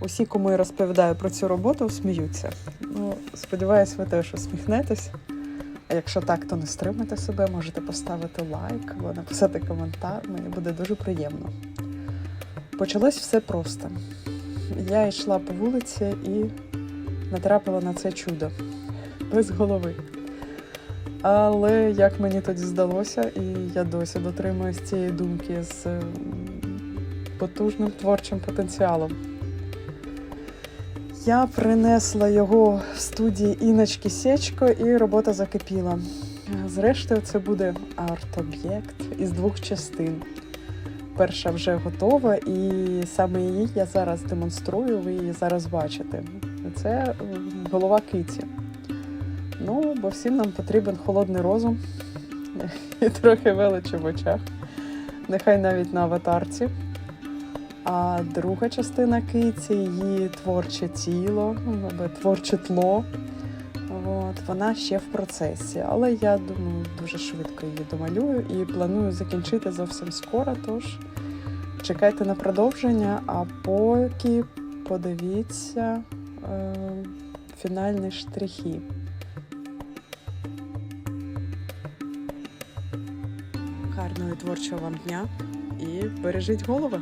усі, кому я розповідаю про цю роботу, сміються. Ну, сподіваюсь, ви теж усміхнетесь. А якщо так, то не стримайте себе, можете поставити лайк або написати коментар. Мені буде дуже приємно. Почалось все просто. Я йшла по вулиці і натрапила на це чудо без голови. Але як мені тоді здалося, і я досі дотримуюсь цієї думки з потужним творчим потенціалом. Я принесла його в студії Іночки Сечко, і робота закипіла. Зрештою, це буде арт-об'єкт із двох частин. Перша вже готова, і саме її я зараз демонструю, ви її зараз бачите. Це голова киті. Ну, бо всім нам потрібен холодний розум і трохи величі в очах. Нехай навіть на аватарці. А друга частина киці, її творче тіло, ну, або творче тло. От, вона ще в процесі, але я думаю, дуже швидко її домалюю і планую закінчити зовсім скоро. Тож чекайте на продовження, а поки подивіться е, фінальні штрихи. Гарного творчого вам дня і бережіть голови!